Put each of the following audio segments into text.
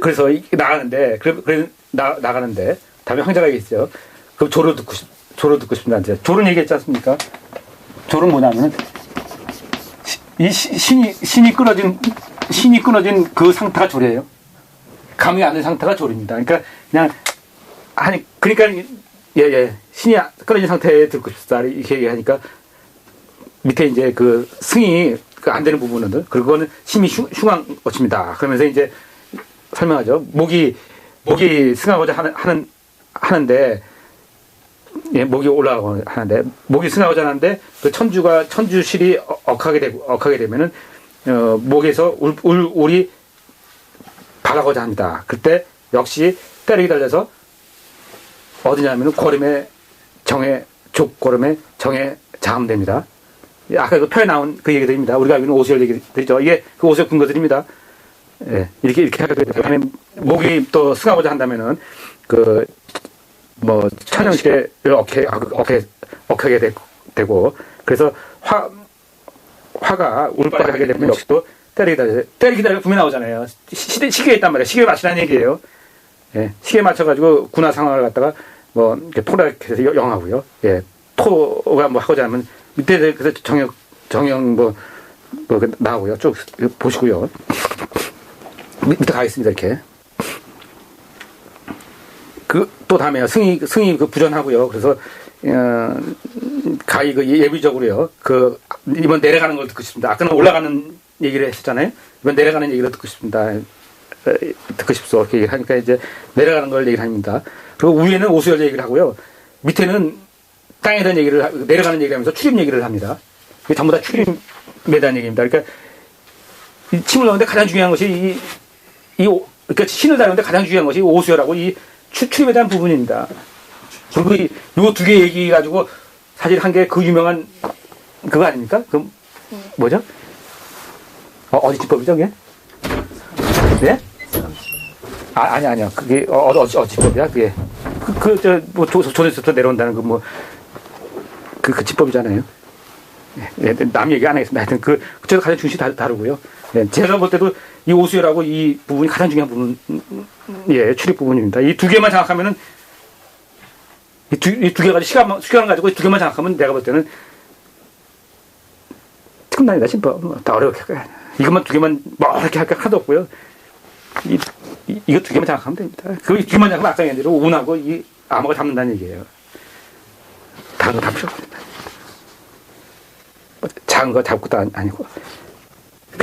그래서 이- 나가는데 그래, 그래 나, 나가는데 다음에 황제가 얘기했죠. 그럼 조로 듣고 싶 조로 듣고 싶다는데 조는 얘기했지 않습니까? 조는 뭐냐면은 시- 이 시- 신이 신이 끊어진 신이 끊어진 그 상태가 조래예요. 감이 안 된 상태가 조입니다. 그러니까 그냥 아니 그러니까 예예 신이 끊어진 상태에 듣고 싶다 이렇게 얘기하니까 밑에 이제 그 승이 그 안 되는 부분은 그거는 심히 흉- 흉한 것입니다. 그러면서 이제 설명하죠. 목이 목이 승하고자 하는 하는 하는데 예, 목이 올라가고 하는데 목이 승하고자 하는데 그 천주가 천주실이 어- 억하게 되고 억하게 되면은 어, 목에서 울, 울 울이 발하고자 합니다. 그때 역시 때리기 달려서 어디냐면은 고름의 정에 족고름의 정에 장함됩니다. 아까 그 표에 나온 그 얘기들입니다. 우리가 있는 오수열 얘기들이죠. 이게 그 오수열 근거들입니다. 예, 이렇게 이렇게 하게 되면 다음에 목이 또 승하고자 한다면은 그뭐 천연시계를 어케 어케 어케게 되- 되고 그래서 화 화가 울바하게 되면 역시 또 때리기 달려 때리기 달려 분명 나오잖아요. 시, 시계에 있단 말이에요. 시계에 맞추라는 얘기예요. 예, 시계에 맞춰가지고 군화 상황을 갖다가 뭐 이렇게 토락해서 여- 영하고요. 예, 토가 뭐 하고자 하면 밑에 그래서 정형 정형 뭐, 뭐 나오고요. 쭉 보시고요. 밑- 밑에 가 있습니다 이렇게. 그 또 다음에요. 승이 승이 그 부전하고요. 그래서 어, 가히 그 예비적으로요. 그 이번 내려가는 걸 듣고 싶습니다. 아까는 올라가는 얘기를 했었잖아요. 이번 내려가는 얘기를 듣고 싶습니다. 에, 듣고 싶소 이렇게 얘기를 하니까 이제 내려가는 걸 얘기를 합니다. 그리고 위에는 오수열 얘기를 하고요. 밑에는 땅에 대한 얘기를 하- 내려가는 얘기를 하면서 출입 얘기를 합니다. 이게 전부 다 출입에 대한 얘기입니다. 그러니까 이 침을 넣는데 가장 중요한 것이 이, 이 오- 그러니까 신을 다루는데 가장 중요한 것이 오수열하고 이 추- 출입에 대한 부분입니다. 그리고 이두 개 얘기 가지고 사실 한 게 그 유명한 그거 아닙니까? 그 뭐죠? 어, 어디 지법이죠, 그게? 네? 아, 아니, 아니요. 그게, 어, 어, 어디, 어디 지법이야, 그게. 그, 그, 저, 뭐, 조, 조선에서부터 내려온다는 그, 뭐, 그, 그 지법이잖아요. 예, 예, 남 얘기 안 하겠습니다. 하여튼 그, 그쪽에서 가장 중심이 다, 다르고요. 예, 제가 볼 때도 이 오수열하고 이 부분이 가장 중요한 부분, 음, 음, 예, 출입 부분입니다. 이 두 개만 장악하면은, 이 두, 이 두 개 가지고 시간, 시간을 가지고 이 두 개만 장악하면 내가 볼 때는 틈난이다 싶어. 뭐, 다 어렵게. 이것만 두 개만 뭐 이렇게 할게 하나도 없고요. 이, 이, 이거 두 개만 장악하면 됩니다. 그 두 개만 장악하면 아까 얘기한 대로 운하고 이 암호가 잡는다는 얘기예요. 다른 거 다 필요 없습니다. 뭐 작은 거 잡고도 아니- 아니고.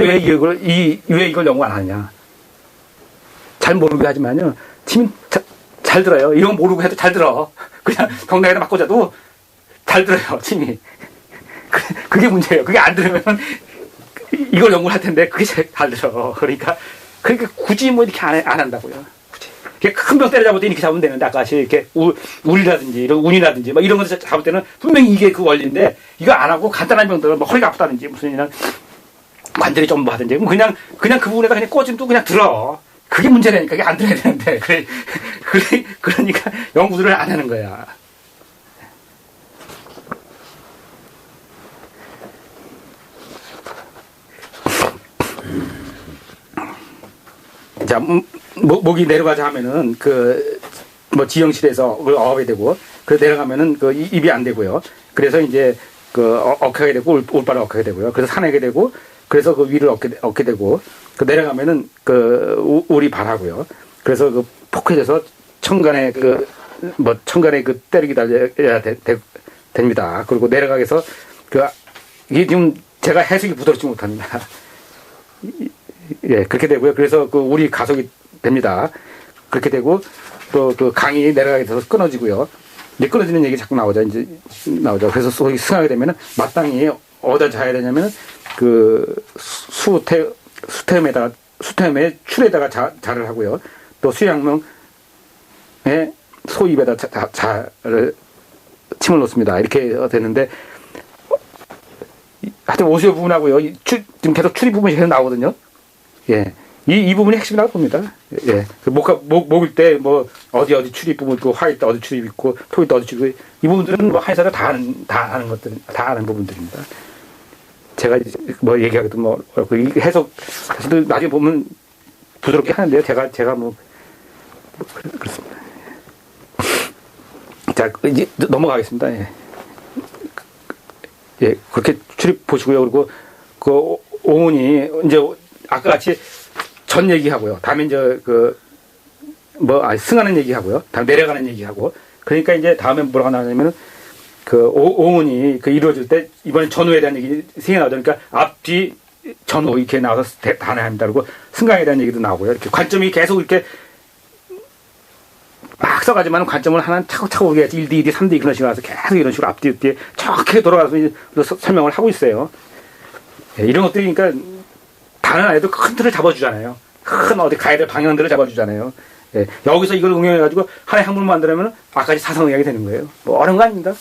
왜 이걸, 이, 왜 이걸 연구 안 하냐. 잘 모르게 하지만요. 팀이 자, 잘 들어요. 이건 모르고 해도 잘 들어. 그냥 경락에다 맞고 자도 잘 들어요. 팀이. 그- 그게 문제예요. 그게 안 들으면 이걸 연구를 할 텐데 그게 잘, 잘 들어. 그러니까 그러니까 굳이 뭐 이렇게 안, 해- 안 한다고요. 굳이. 큰병 때려잡을 때 이렇게 잡으면 되는데 아까 이렇게 우, 울이라든지 이런 운이라든지 막 이런 거 잡을 때는 분명히 이게 그 원리인데 이거 안 하고 간단한 병들은 뭐 허리가 아프다든지 무슨 이런 관절이 좀 뭐하든지 그럼 그냥 그냥 그 부분에다 그냥 꽂으면 또 그냥 들어. 그게 문제라니까 그게 안 들어야 되는데 그래, 그래 그러니까 연구를 안 하는 거야. 자, 음, 목, 목이 내려가자 하면은 그, 뭐 지형실에서 어하게 되고, 그 내려가면은 그 이- 입이 안 되고요. 그래서 이제 그 어- 억하게 되고 울, 울바를 억하게 되고요. 그래서 산에게 되고, 그래서 그 위를 얻게, 얻게 되고, 그 내려가면은 그 우- 울이 발하고요. 그래서 그 폭해져서 천간에 그, 뭐 천간에 그 때리기 달려야 되, 되, 됩니다. 그리고 내려가게서 그, 이게 지금 제가 해석이 부드럽지 못합니다. 예, 그렇게 되고요. 그래서 그 우리 가속이 됩니다. 그렇게 되고 또 그 강이 내려가게 돼서 끊어지고요. 이제 끊어지는 얘기 자꾸 나오죠. 이제 나오죠. 그래서 소위 승하게 되면은 마땅히 어디다 자야 되냐면은 그 수- 수태 수템에다가 수템에 출에다가 자, 자를 하고요. 또 수양명에 소입에다 자, 자, 자를 침을 놓습니다. 이렇게 되는데 하여튼 오수의 부분하고요. 이 추- 지금 계속 출입 부분이 계속 나오거든요. 예. 이, 이 부분이 핵심이라고 봅니다. 예. 그 목, 목, 목일 때, 뭐, 어디 어디 출입 부분 있고, 화 있다 어디 출입 있고, 토 있다 어디 출입 이 부분들은 뭐, 한사를 다 아는, 다 아는 것들, 다 아는 부분들입니다. 제가 뭐 얘기하기도 뭐, 어렵고, 이 해석, 사실 나중에 보면 부드럽게 하는데요. 제가 제가 뭐, 뭐 그렇습니다. 자 이제 넘어가겠습니다. 예. 예, 그렇게 출입 보시고요. 그리고 그 오은이 이제 아까 같이 전 얘기하고요. 다음에 이제 그 뭐, 아, 승하는 얘기하고요. 다음 내려가는 얘기하고. 그러니까 이제 다음에 뭐라고 나오냐면은 그 오, 오은이 그 이루어질 때 이번에 전후에 대한 얘기 나오죠. 그러니까 앞뒤 전후 이렇게 나와서 단해합니다. 그리고 승강에 대한 얘기도 나오고요. 이렇게 관점이 계속 이렇게 막 써가지만 관점을 하나 차고차고 오게 1D, 2D, 3D 그런 식으로 해서 계속 이런 식으로 앞뒤, 뒤에 정확하게 돌아가서 설명을 하고 있어요. 예, 이런 것들이 그러니까 다른 아이도 큰 틀을 잡아주잖아요. 큰 어디 가야 될 방향들을 잡아주잖아요. 예, 여기서 이걸 응용해가지고 하나의 학문을 만들면 아까지 사상의학이 되는 거예요. 뭐 어려운 거 아닙니다.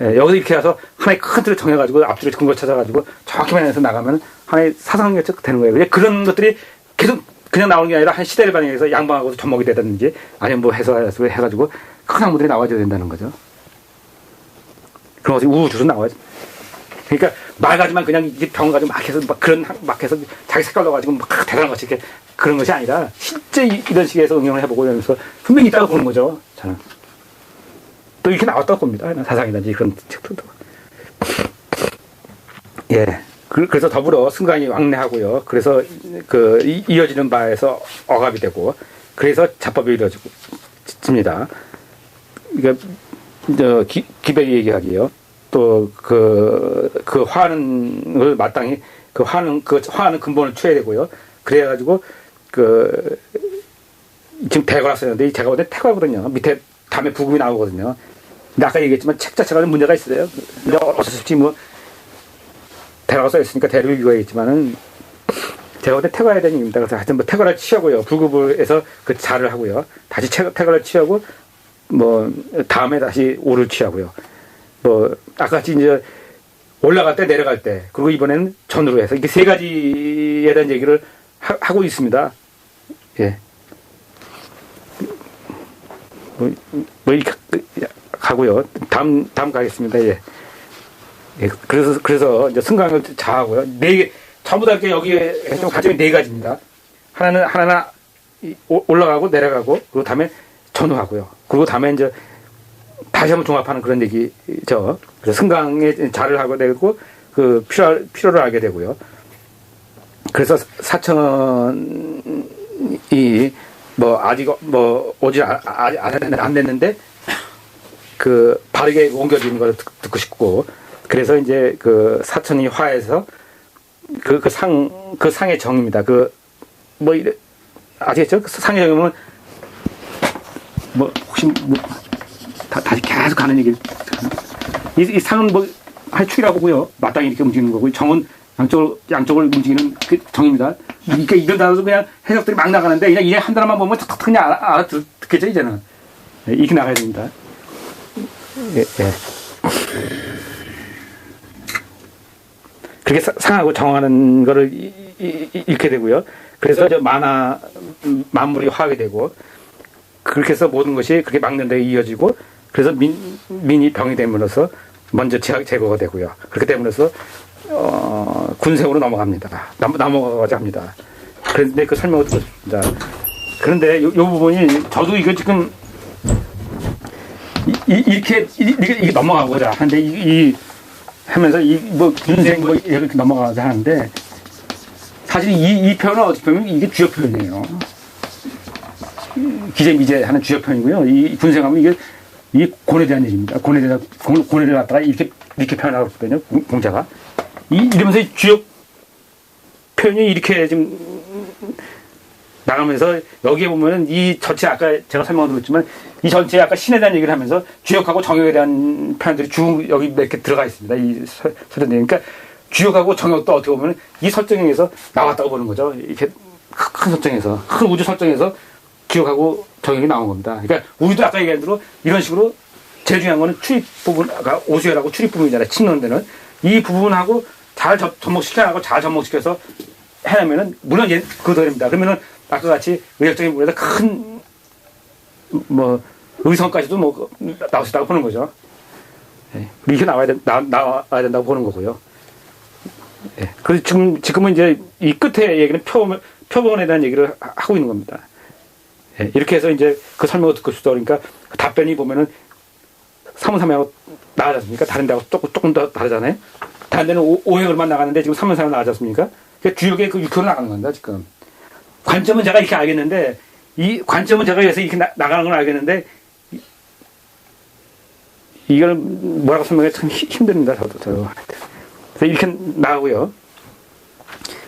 예, 여기서 이렇게 해서 하나의 큰 틀을 정해가지고 앞뒤를 근거 찾아가지고 정확히만 해서 나가면 하나의 사상의학이 되는 거예요. 그런 것들이 계속 그냥 나오는 게 아니라 한 시대를 반영해서 양방하고 접목이 되든지 아니면 뭐 해서 해가지고 큰 학문들이 나와줘야 된다는 거죠. 그런 것이 우주로 나와야죠. 그러니까 말 가지만 그냥 이게 병 가지고 막 해서 막 그런 막 해서 자기 색깔로 가지고 막 대단한 것이 이렇게 그런 것이 아니라 실제 이런 식에서 응용을 해보고 이러면서 분명히 있다고 보는 거죠. 저는 또 이렇게 나왔다고 봅니다. 사상이든지 그런 책들도. 예. 그, 그래서 더불어 승강이 왕래하고요. 그래서 그 이어지는 바에서 억압이 되고 그래서 자법이 이루어지고 집니다. 그러니까 저 기, 기백이 얘기하기요. 또 그 그 화는을 마땅히 그 화는 그 화는 근본을 취해야 되고요. 그래가지고 그 지금 대거라 쓰는데 제가 볼때 태거거든요. 밑에 다음에 부금이 나오거든요. 근데 아까 얘기했지만 책 자체가 좀 문제가 있어요. 근데 어쩔 수 없이 뭐 대화가 써 있으니까 대를 이거겠지만은 제가 볼때 태거해야 되는 얘기입니다. 그래서 하여튼 뭐 태거를 취하고요. 부급을 해서 그 자를 하고요. 다시 태거를 취하고 뭐 다음에 다시 오를 취하고요. 뭐 아까 이제 올라갈 때 내려갈 때 그리고 이번에는 전으로 해서 이렇게 세 가지에 대한 얘기를 하, 고 있습니다. 예. 뭐, 뭐 이렇게 가고요. 다음 다음 가겠습니다. 예. 예, 그래서, 그래서 이제 승강을 자하고요. 네 개, 전부 다 이렇게 여기에 좀 가점이 네 가지입니다. 하나는, 하나는 올라가고 내려가고, 그리고 다음에 전후하고요. 그리고 다음에 이제 다시 한번 종합하는 그런 얘기죠. 그래서 승강에 자를 하고 되고, 그 필요, 필요를 알게 되고요. 그래서 사천이 뭐 아직 뭐 오지 안, 안 됐는데 그 바르게 옮겨지는 걸 듣고 싶고 그래서 이제 그 사천이 화에서 그, 그 상, 그 상의 정입니다. 그, 뭐, 이래, 아시겠죠? 그 상의 정이면, 뭐, 혹시, 뭐, 다, 다시 계속 가는 얘기. 이, 이 상은 뭐, 할축이라고 고요 마땅히 이렇게 움직이는 거고, 정은 양쪽을, 양쪽을 움직이는 그 정입니다. 그러니까 이걸 다뤄서 그냥 해석들이 막 나가는데, 그냥 이게 한 단어만 보면 탁탁 그냥 알아, 알아듣겠죠, 이제는. 네, 이렇게 나가야 됩니다. 예, 예. 그렇게 상하고 정하는 거를 잃게 되고요. 그래서 저 만화 만물이 화하게 되고 그렇게 해서 모든 것이 그렇게 막는 데 이어지고 그래서 민, 민이 병이 됨으로써 먼저 제거가 되고요. 그렇게 됨으로써 어, 군생으로 넘어갑니다. 넘, 넘어가자 합니다. 그런데 그 설명을 듣고 싶습니다. 그런데 요, 요 부분이 저도 이거 지금 이, 이렇게 이렇게, 이렇게 넘어가고자 하는데 이, 이 하면서 이 뭐 군생 뭐 이렇게 넘어가서 하는데 사실 이, 이 표현은 어떻게 보면 이게 주역 표현이에요. 기재미제 하는 주역 표현이고요. 이 군생하면 이게 이 곤에 대한 얘기입니다. 곤에 대한 곤에 갖다가 이렇게 이렇게 표현하고 있거든요. 공자가 이 이러면서 주역 표현이 이렇게 지금 나가면서 여기에 보면은 이 전체 아까 제가 설명드렸지만 이 전체 아까 신에 대한 얘기를 하면서 주역하고 정역에 대한 표현들이 쭉 여기 몇 개 들어가 있습니다. 이 설정에. 그러니까 주역하고 정역도 어떻게 보면 이 설정에서 나왔다고 보는 거죠. 이렇게 큰 설정에서, 큰 우주 설정에서 주역하고 정역이 나온 겁니다. 그러니까 우리도 아까 얘기한 대로 이런 식으로 제일 중요한 거는 출입 부분, 아까 오수열하고 출입 부분이잖아요. 데는. 이 부분하고 잘 접목시켜하고 잘 접목시켜서 해내면은, 물론 얘 그거입니다. 그러면은 아까 같이 의학적인 부분에서 큰, 뭐, 의성까지도 뭐, 나올 수 있다고 보는 거죠. 예. 이렇게 나와야, 된, 나, 나와야 된다고 보는 거고요. 예. 그래서 지금, 지금은 이제 이 끝에 얘기는 표, 표본에 대한 얘기를 하- 하고 있는 겁니다. 예, 이렇게 해서 이제 그 설명을 듣고 싶다 그러니까 그 답변이 보면은 사문삼하고 나가지 않습니까? 다른 데하고 조금, 조금 더 다르잖아요. 다른 데는 오, 오행으로만 나가는데 지금 삼문삼하고 나가지 않습니까? 그러니까 주역에 그 육효로 나가는 겁니다, 지금. 관점은 제가 이렇게 알겠는데, 이 관점은 제가 여기서 이렇게 나, 나가는 건 알겠는데, 이- 이걸 뭐라고 설명해 참 힘- 힘듭니다, 저도, 저. 그래서 이렇게 나가고요.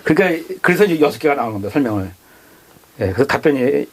그러니까, 그래서 여섯 개가 나오는 겁니다, 설명을. 예, 그래서 답변이